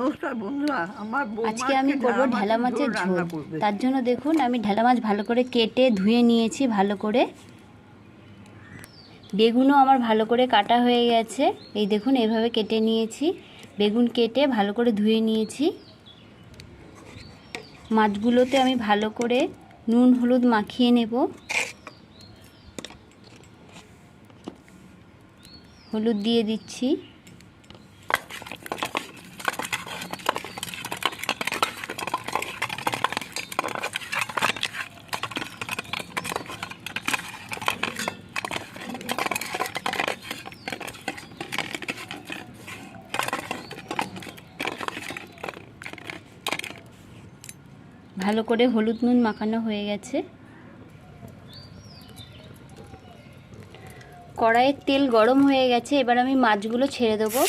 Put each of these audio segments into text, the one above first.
নমস্কার বন্ধুরা আমার আজকে আমি করব ঢেলা মাছের ঝোল তার জন্য দেখুন আমি ঢেলা মাছ ভালো করে কেটে ধুয়ে নিয়েছি ভালো করে। বেগুনও আমার ভালো করে কাটা হয়ে গেছে। এই দেখুন এইভাবে কেটে নিয়েছি। বেগুন কেটে ভালো করে ধুয়ে নিয়েছি। মাছগুলোতে আমি ভালো করে নুন হলুদ মাখিয়ে নেব। হলুদ দিয়ে দিচ্ছি। ভালো করে হলুদ নুন মাখানো হয়ে গেছে। কড়াইয়ের তেল গরম হয়ে গেছে, এবার আমি মাছগুলো ছেড়ে দেবো।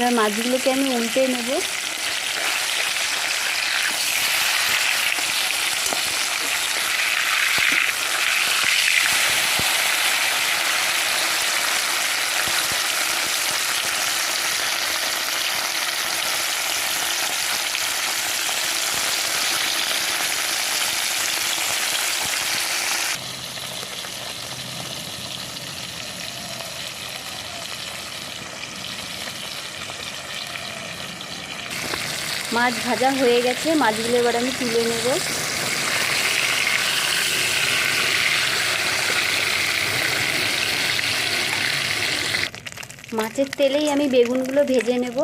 এবার মাছগুলোকে আমি উল্টে নেব। মাছ ভাজা হয়ে গেছে, মাছগুলো এবার আমি তুলে নেব। মাছের তেলেই আমি বেগুনগুলো ভেজে নেব।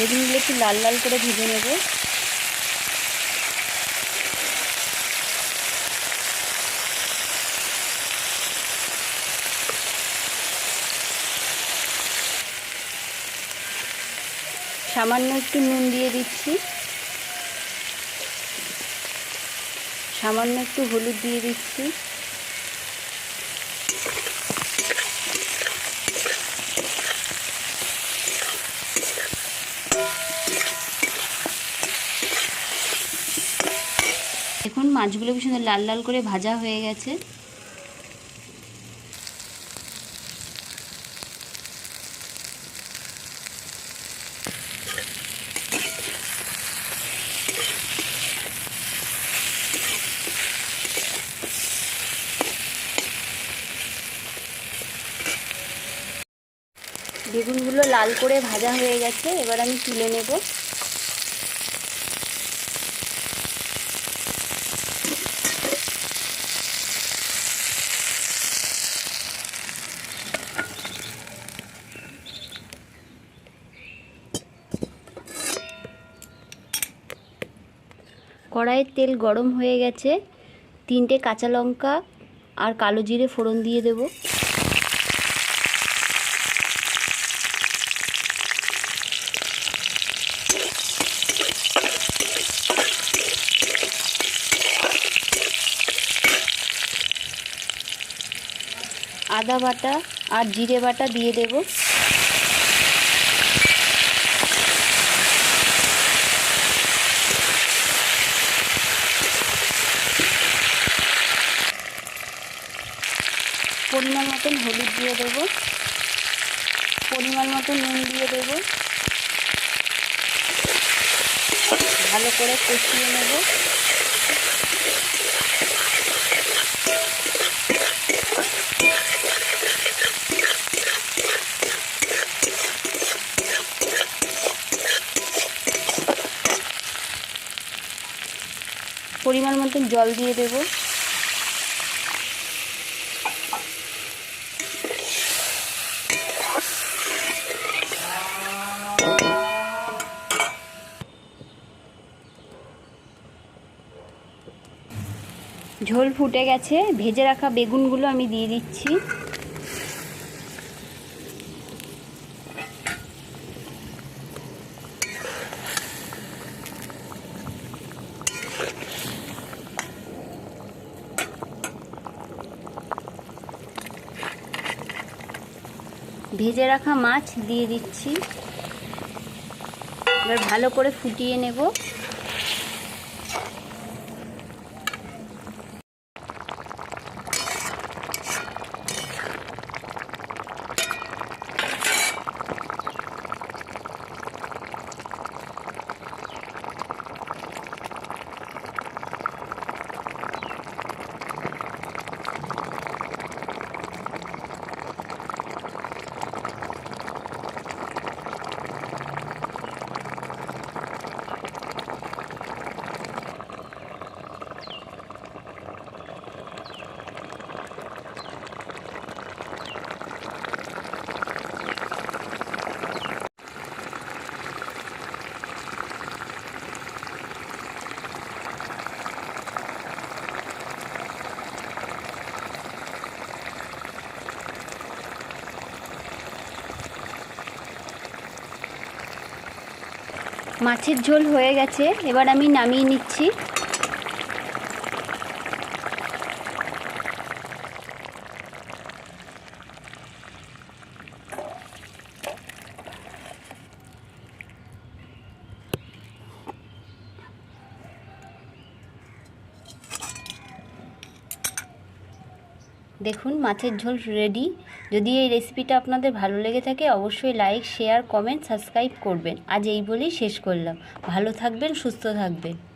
বেগুনগুলো একটু লাল লাল করে ভেজে নেব। সামান্য একটু নুন দিয়ে দিচ্ছি। সামান্য একটু হলুদ দিয়ে দিচ্ছি দেখুন মাছগুলো সুন্দর লাল লাল করে ভাজা হয়ে গেছে। বেগুনগুলো লাল করে ভাজা হয়ে গেছে, এবার আমি তুলে নেব। কড়াইয়ের তেল গরম হয়ে গেছে। তিনটে কাঁচা লঙ্কা আর কালো জিরে ফোড়ন দিয়ে দেব। আদা বাটা আর জিরে বাটা দিয়ে দেব। পরিমাণ মতন হলুদ দিয়ে দেব। পরিমাণ মতন নুন দিয়ে দেব। ভালো করে কষিয়ে নেব। পরিমাণ মতন জল দিয়ে দেব। ঝোল ফুটে গেছে। ভেজে রাখা বেগুনগুলো আমি দিয়ে দিচ্ছি। ভেজে রাখা মাছ দিয়ে দিচ্ছি। এবার ভালো করে ফুটিয়ে নেব। মাছের ঝোল হয়ে গেছে এবার আমি নামিয়ে নিচ্ছি। দেখুন, মাছের ঝোল রেডি যদি এই রেসিপিটা আপনাদের ভালো লেগে থাকে, অবশ্যই লাইক শেয়ার কমেন্ট সাবস্ক্রাইব করবেন। আজ এই বলেই শেষ করলাম। ভালো থাকবেন, সুস্থ থাকবেন।